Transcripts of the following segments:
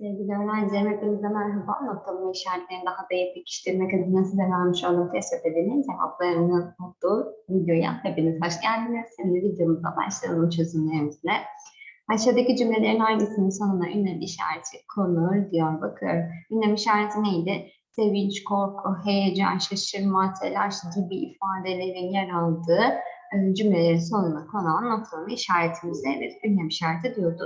Sevgili öğrencilerim hepinize merhaba. Noktalama işaretlerini daha da iyi pekiştirmek adına size vermiş olduğum test ödevinin cevaplarının olduğu videoya hepiniz hoş geldiniz. Şimdi videomuza başlayalım çözümlerimizle. Aşağıdaki cümlelerin hangisinin sonuna ünlem işareti konur diyor. Bakıyorum. Ünlem işareti neydi? Sevinç, korku, heyecan, şaşırma, telaş gibi ifadelerin yer aldığı e, cümlelerin sonuna konan noktalama işaretimize evet ünlem işareti diyordu.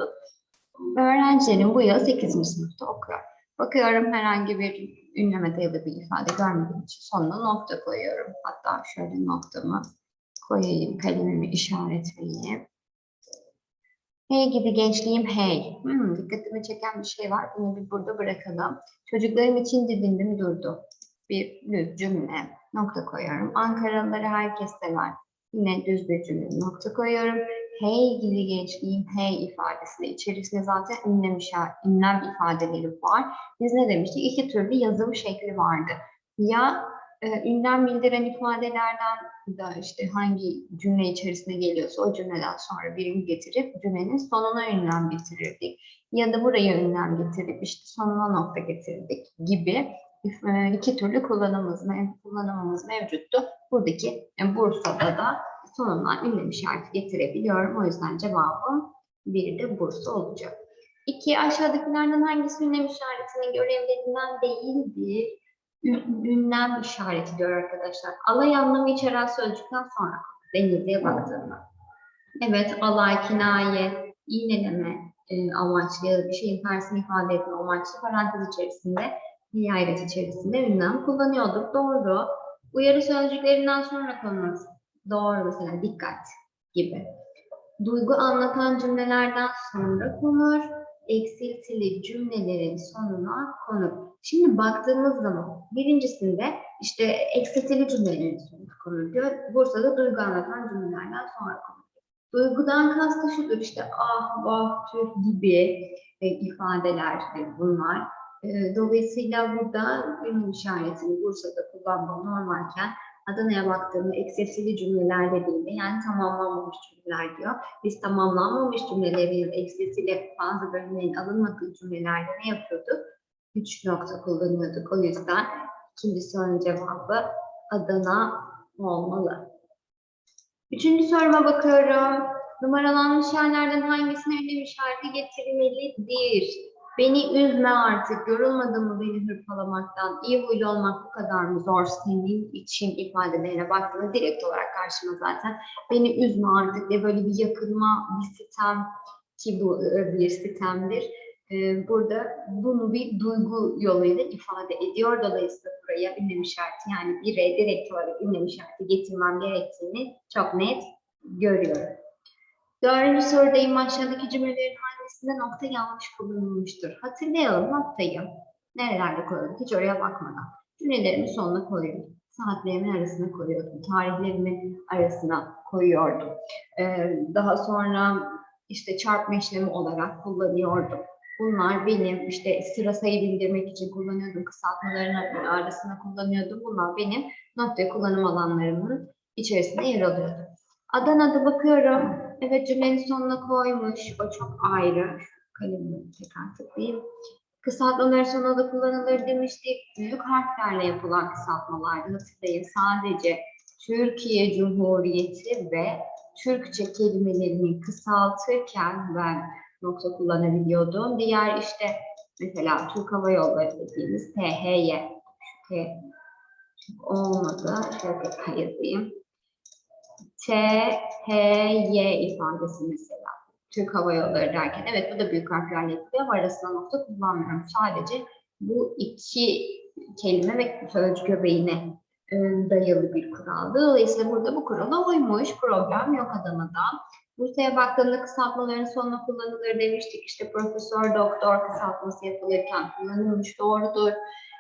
Öğrencilerim bu yıl 8. sınıfta okuyor. Bakıyorum herhangi bir ünleme dayalı bir ifade görmediğim için sonuna nokta koyuyorum. Hatta şöyle noktamı koyayım, kalemimi işaretleyeyim. Hey gidi gençliğim hey. Hmm, dikkatimi çeken bir şey var. Bunu bir burada bırakalım. Çocuklarım için didindim durdu. Bir düz cümle. Nokta koyuyorum. Ankaralıları herkes sever. Yine düz bir cümle. Nokta koyuyorum. Hey gidi gençliğim hey ifadesi de içerisinde zaten ünlem, ünlem ifadeleri var. Biz ne demiştik? İki türlü yazım şekli vardı. Ya e, ünlem bildiren ifadelerden da işte hangi cümle içerisine geliyorsa o cümleden sonra birini getirip cümlenin sonuna ünlem getirirdik. Ya da buraya ünlem getirip işte sonuna nokta getirdik gibi e, iki türlü kullanımımız, kullanımımız mevcuttu. Buradaki e, Bursa'da da sonuna ünlem işareti getirebiliyorum. O yüzden cevabım bir de Bursa olacak. İki aşağıdakilerden hangisi ünlem işaretinin görevlerinden değildir? Ün- Ünlem işareti diyor arkadaşlar. Alay anlamı içeren sözcükten sonra denizliğe baktığımda. Evet, alay, kinaye, iğneleme e, amaçlı ya da bir şeyin tersini ifade etme amaçlı parantez içerisinde, nihayet içerisinde ünlem kullanıyorduk. Doğru. Uyarı sözcüklerinden sonra konulur. Doğru mesela dikkat gibi. Duygu anlatan cümlelerden sonra konur. Eksiltili cümlelerin sonuna konur. Şimdi baktığımız zaman birincisinde işte eksiltili cümlelerin sonuna konur diyor. Bursa'da duygu anlatan cümlelerden sonra konur. Duygudan kastı şudur işte ah, vah, tüh gibi e, ifadeler bunlar. E, dolayısıyla burada ünlem işaretini Bursa'da kullanmam normalken Adana'ya baktığımda eksiltili cümleler dediğinde yani tamamlanmamış cümleler diyor. Biz tamamlanmamış cümlelerin eksiltili bazı bölümlerin alınmadığı cümlelerde ne yapıyorduk? Üç nokta kullanıyorduk. O yüzden ikinci sorunun cevabı Adana olmalı. Üçüncü soruma bakıyorum. Numaralanmış yerlerden hangisine ünlem işareti getirilmelidir? Beni üzme artık, yorulmadın mı beni hırpalamaktan, iyi huylu olmak bu kadar mı zor senin için ifadelerine baktığımda direkt olarak karşıma zaten beni üzme artık diye böyle bir yakınma, bir sitem ki bu e, bir sitemdir. Ee, Burada bunu bir duygu yoluyla ifade ediyor. Dolayısıyla buraya ünlem işareti yani bire direkt olarak ünlem işareti getirmem gerektiğini çok net görüyorum. Dördüncü sorudayım. Aşağıdaki cümlelerin hangisinde nokta yanlış kullanılmıştır? Hatırlayalım noktayı. Nerelerde koyuyorduk? Hiç oraya bakmadan. Cümlelerimin sonuna koyuyordum. Saatlerimin arasına koyuyordum. Tarihlerimin arasına koyuyordum. Ee, daha sonra işte çarpma işlemi olarak kullanıyordum. Bunlar benim işte sıra sayı bildirmek için kullanıyordum. Kısaltmaların arasına kullanıyordum. Bunlar benim nokta kullanım alanlarımın içerisinde yer alıyordu. Adana'da bakıyorum. Evet cümlenin sonuna koymuş. O çok ayrı. Kalemimi tekrar tıklayayım. Kısaltmalar sonuna da kullanılır demiştik. Büyük harflerle yapılan kısaltmalardı. Hatırlayın sadece Türkiye Cumhuriyeti ve Türkçe kelimelerini kısaltırken ben nokta kullanabiliyordum. Diğer işte mesela Türk Hava Yolları dediğimiz THY. T olmadı. Şöyle yazayım. T, H, Y ifadesi mesela. Türk Hava Yolları derken. Evet bu da büyük harflerle yapılıyor ama arasına nokta kullanmıyorum. Sadece bu iki kelime ve sözcük göbeğine e, dayalı bir kuraldı. Dolayısıyla burada bu kurala uymuş. Problem yok Adana'da. Bursa'ya baktığımda kısaltmaların sonuna kullanılır demiştik. İşte profesör, doktor kısaltması yapılırken kullanılmış. Doğrudur.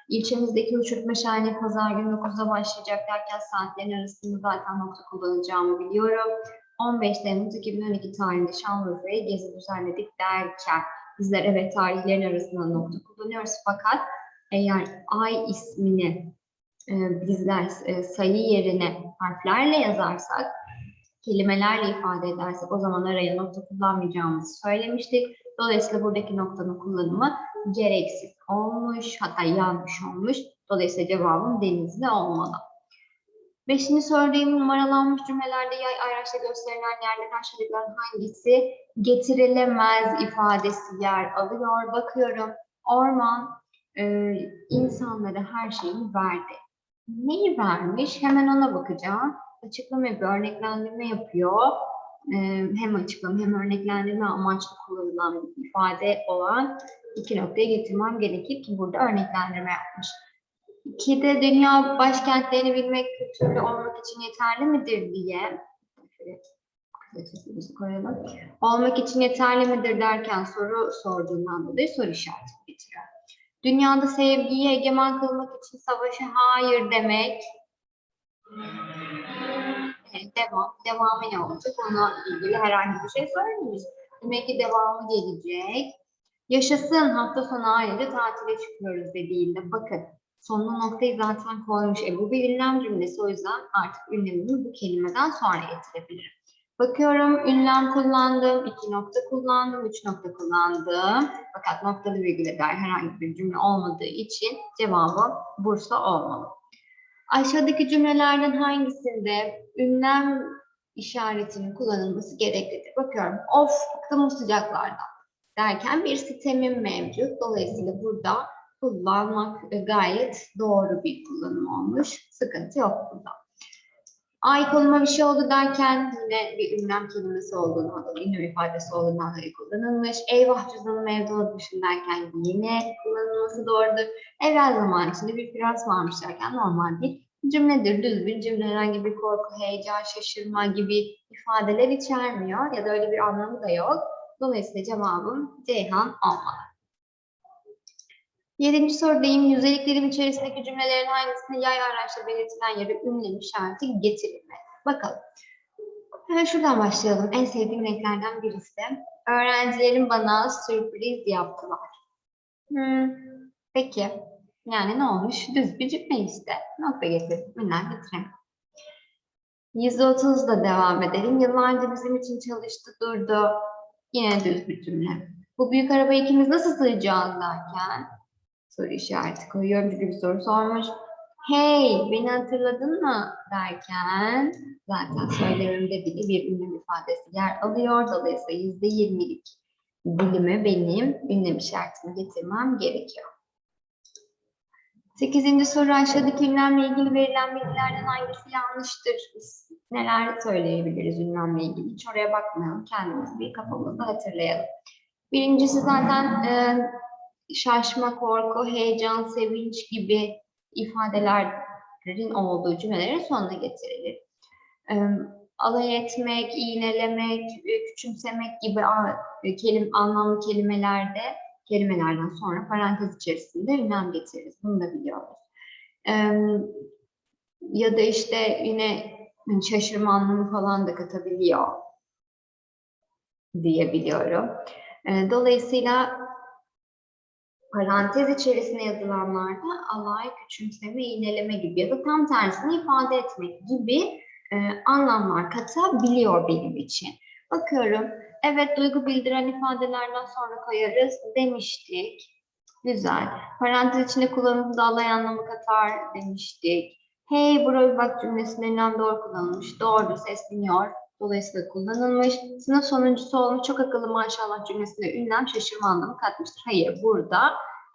İlçemizdeki uçurtma şahane pazar günü 9'da başlayacak derken saatlerin arasında zaten nokta kullanacağımı biliyorum. 15 Temmuz 2012 tarihinde Şanlıurfa'ya gezi düzenledik derken bizler evet tarihlerin arasında nokta kullanıyoruz fakat eğer ay ismini e, bizler e, sayı yerine harflerle yazarsak kelimelerle ifade edersek o zaman araya nokta kullanmayacağımızı söylemiştik. Dolayısıyla buradaki noktanın kullanımı gereksiz olmuş, hatta yanlış olmuş. Dolayısıyla cevabım denizli olmalı. Beşinci sorduğum numaralanmış cümlelerde yay ayraçla gösterilen yerler aşağıdakilerden hangisi getirilemez ifadesi yer alıyor. Bakıyorum orman e, insanlara her şeyi verdi. Neyi vermiş? Hemen ona bakacağım. Açıklama yapıyor, örneklendirme yapıyor. E, hem açıklama hem örneklendirme amaçlı kullanılan ifade olan iki noktaya getirmem gerekir ki burada örneklendirme yapmış. İkide dünya başkentlerini bilmek kültürlü olmak için yeterli midir diye koyalım. Olmak için yeterli midir derken soru sorduğundan dolayı soru işareti getiriyor. Dünyada sevgiyi egemen kılmak için savaşa hayır demek. Evet, devam. Devamı ne olacak? Ona ilgili herhangi bir şey söylememiş. Demek ki devamı gelecek. Yaşasın hafta sonu ailece tatile çıkıyoruz dediğinde bakın sonuna noktayı zaten koymuş. E bu bir ünlem cümlesi o yüzden artık ünlemimi bu kelimeden sonra getirebilirim. Bakıyorum ünlem kullandım, iki nokta kullandım, üç nokta kullandım. Fakat noktalı virgüle dair herhangi bir cümle olmadığı için cevabım Bursa olmalı. Aşağıdaki cümlelerden hangisinde ünlem işaretinin kullanılması gereklidir? Bakıyorum. Of, bıktım bu sıcaklardan derken bir sitemim mevcut. Dolayısıyla burada kullanmak gayet doğru bir kullanım olmuş. Sıkıntı yok burada. Ay koluma bir şey oldu derken yine bir ünlem kelimesi olduğunu, ünlem ifadesi olduğundan dolayı kullanılmış. Eyvah cüzdanım evde unutmuşum derken yine kullanılması doğrudur. Evvel zaman içinde bir prens varmış derken normal bir cümledir. Düz bir cümle herhangi bir korku, heyecan, şaşırma gibi ifadeler içermiyor ya da öyle bir anlamı da yok. Dolayısıyla cevabım Ceyhan olmalı. Yedinci sorudayım. Yüzeyliklerim içerisindeki cümlelerin hangisinde yay araçla belirtilen yere ünlem işareti getirilmez? Bakalım. Hemen şuradan başlayalım. En sevdiğim renklerden birisi. Öğrencilerim bana sürpriz yaptılar. Hmm, peki. Yani ne olmuş? Düz bir cümle işte. Nokta getirip ünlem getirelim. 130 da devam edelim. Yıllarca bizim için çalıştı, durdu. Yine düz cümle. Bu büyük arabaya ikimiz nasıl sığacağız derken soru işareti koyuyorum çünkü bir soru sormuş. Hey beni hatırladın mı derken zaten söylemimde bile bir ünlem ifadesi yer alıyor. Dolayısıyla yüzde yirmilik dilime benim ünlem işaretini getirmem gerekiyor. Sekizinci soru aşağıdaki ünlemle ilgili verilen bilgilerden hangisi yanlıştır? Biz neler söyleyebiliriz ünlemle ilgili? Hiç oraya bakmayalım. Kendimiz bir kafamızda hatırlayalım. Birincisi zaten e, şaşma, korku, heyecan, sevinç gibi ifadelerin olduğu cümlelerin sonuna getirilir. E, alay etmek, iğnelemek, e, küçümsemek gibi a- kelim, anlamlı kelimelerde kelimelerden sonra parantez içerisinde ünlem getiririz. Bunu da biliyoruz. Ya da işte yine şaşırma anlamı falan da katabiliyor diyebiliyorum. E, dolayısıyla parantez içerisine yazılanlarda alay, küçümseme, iğneleme gibi ya da tam tersini ifade etmek gibi e, anlamlar katabiliyor benim için. Bakıyorum, evet duygu bildiren ifadelerden sonra koyarız demiştik. Güzel. Parantez içinde kullanıldığında alay anlamı katar demiştik. Hey bir bak cümlesinde ünlem doğru kullanılmış. Doğru sesleniyor. Dolayısıyla kullanılmış. Sınıf sonuncusu olmuş. Çok akıllı maşallah cümlesinde ünlem şaşırma anlamı katmıştır. Hayır burada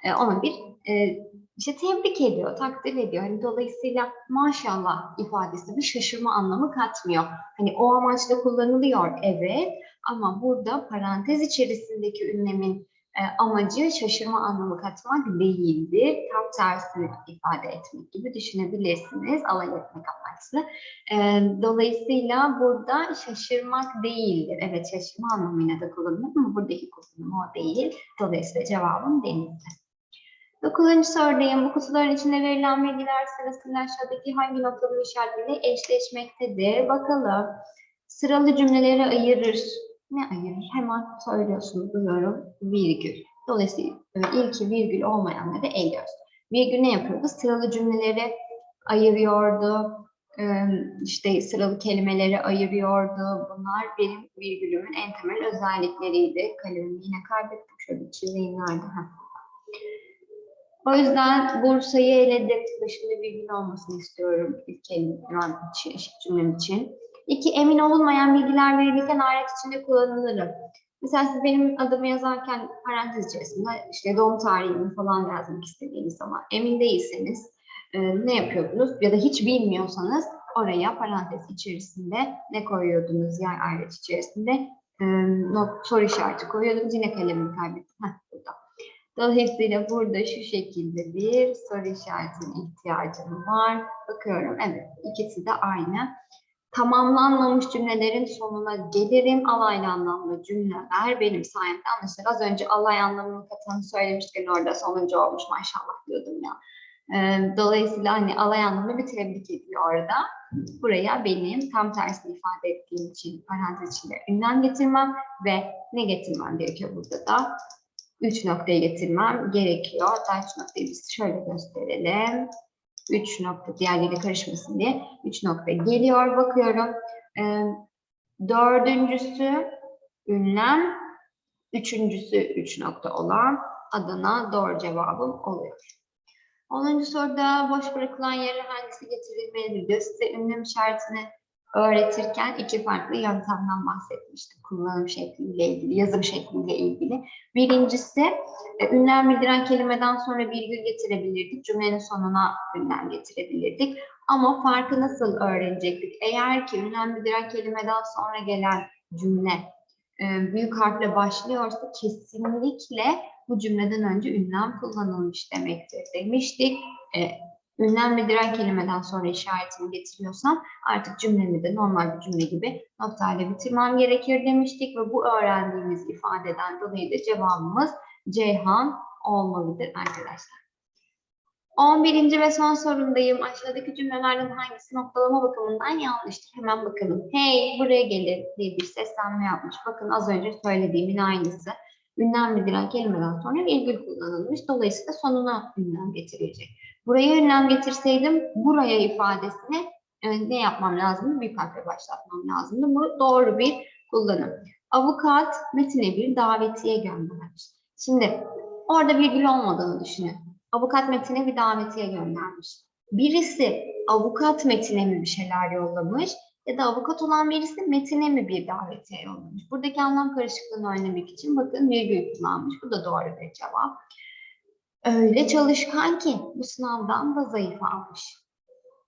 e, ona bir e, işte tebrik ediyor, takdir ediyor. Hani dolayısıyla maşallah ifadesi bir şaşırma anlamı katmıyor. Hani o amaçla kullanılıyor evet ama burada parantez içerisindeki ünlemin e, amacı şaşırma anlamı katmak değildir. Tam tersini ifade etmek gibi düşünebilirsiniz. Alay etmek amaçlı. E, dolayısıyla burada şaşırmak değildir. Evet şaşırma anlamıyla da kullanılır ama buradaki kullanım o değil. Dolayısıyla cevabım denizli. Dokuzuncu sorudayım. Bu kutuların içinde verilen bilgiler sırasıyla aşağıdaki hangi noktalı işaretleriyle eşleşmektedir? Bakalım. Sıralı cümleleri ayırır. Ne ayırır? Hemen söylüyorsunuz. Duyuyorum. Virgül. Dolayısıyla e, ilki virgül olmayanları eliyoruz. Virgül ne yapıyordu? Sıralı cümleleri ayırıyordu. e, işte sıralı kelimeleri ayırıyordu. Bunlar benim virgülümün en temel özellikleriydi. Kalemimi yine kaybettim. Şöyle çizeyim nerede? O yüzden Bursa'yı eledim. Başında virgül olmasını istiyorum ilk kelimem cümlem için. İki, emin olunmayan bilgiler verilirken alet içinde kullanılırım. Mesela siz benim adımı yazarken parantez içerisinde işte doğum tarihimi falan yazmak istediğiniz zaman emin değilseniz e, ne yapıyordunuz? Ya da hiç bilmiyorsanız oraya parantez içerisinde ne koyuyordunuz yer ayrıç içerisinde e, not, soru işareti koyuyordunuz. Yine kalemimi kaybettim. Heh, burada. Dolayısıyla burada şu şekilde bir soru işaretine ihtiyacım var. Bakıyorum evet ikisi de aynı. Tamamlanmamış cümlelerin sonuna gelirim. Alaylı anlamlı cümleler benim sayemde anlaşılır. Az önce alay anlamını katanı söylemişken orada sonuncu olmuş maşallah diyordum ya. Ee, Dolayısıyla hani alay anlamını bir tebrik ediyor orada. Buraya benim tam tersini ifade ettiğim için parantez içinde ünlem getirmem ve ne getirmem gerekiyor burada da? Üç noktayı getirmem gerekiyor. Hatta üç noktayı biz şöyle gösterelim. Üç nokta diğerleriyle karışmasın diye. Üç nokta geliyor. Bakıyorum. Ee, dördüncüsü ünlem. Üçüncüsü üç nokta olan Adana doğru cevabım oluyor. 10. soruda boş bırakılan yere hangisi getirilmelidir diyor. Size ünlem işaretini öğretirken iki farklı yöntemden bahsetmiştim. Kullanım şekliyle ilgili, yazım şekliyle ilgili. Birincisi e, ünlem bildiren kelimeden sonra virgül getirebilirdik. Cümlenin sonuna ünlem getirebilirdik. Ama farkı nasıl öğrenecektik? Eğer ki ünlem bildiren kelimeden sonra gelen cümle e, büyük harfle başlıyorsa kesinlikle bu cümleden önce ünlem kullanılmış demektir demiştik. Ünlem bildiren kelimeden sonra işaretini getiriyorsam artık cümlemi de normal bir cümle gibi noktayla bitirmem gerekir demiştik ve bu öğrendiğimiz ifadeden dolayı da cevabımız Ceyhan olmalıdır arkadaşlar. 11. ve son sorundayım. Aşağıdaki cümlelerden hangisi noktalama bakımından yanlıştır? Hemen bakalım. Hey buraya gelir diye bir seslenme yapmış. Bakın az önce söylediğimin aynısı. Ünlem bildiren kelimeden sonra virgül kullanılmış. Dolayısıyla sonuna ünlem getirilecek. Buraya ünlem getirseydim buraya ifadesine e, ne yapmam lazım? Büyük harfle başlatmam lazımdı. Bu doğru bir kullanım. Avukat metine bir davetiye göndermiş. Şimdi orada virgül olmadığını düşünün. Avukat metine bir davetiye göndermiş. Birisi avukat metine mi bir şeyler yollamış ya da avukat olan birisi metine mi bir davetiye yollamış. Buradaki anlam karışıklığını önlemek için bakın virgül kullanmış. Bu da doğru bir cevap. Öyle çalışkan ki bu sınavdan da zayıf almış.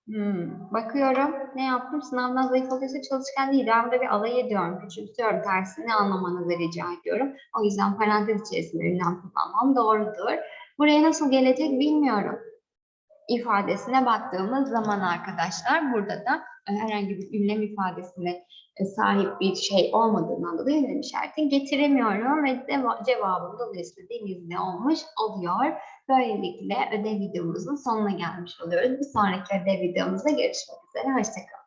Hmm, bakıyorum ne yaptım? Sınavdan zayıf alıyorsa çalışkan değil. Ben de bir alay ediyorum, küçümsüyorum. Tersini anlamanızı rica ediyorum. O yüzden parantez içerisinde ünlem kullanmam doğrudur. Buraya nasıl gelecek bilmiyorum. İfadesine baktığımız zaman arkadaşlar burada da e, herhangi bir ünlem ifadesine e, sahip bir şey olmadığından dolayı ünlem işareti getiremiyorum ve cevabım dolayısıyla denizli olmuş oluyor. Böylelikle ödev videomuzun sonuna gelmiş oluyoruz. Bir sonraki ödev videomuzda görüşmek üzere. Hoşçakalın.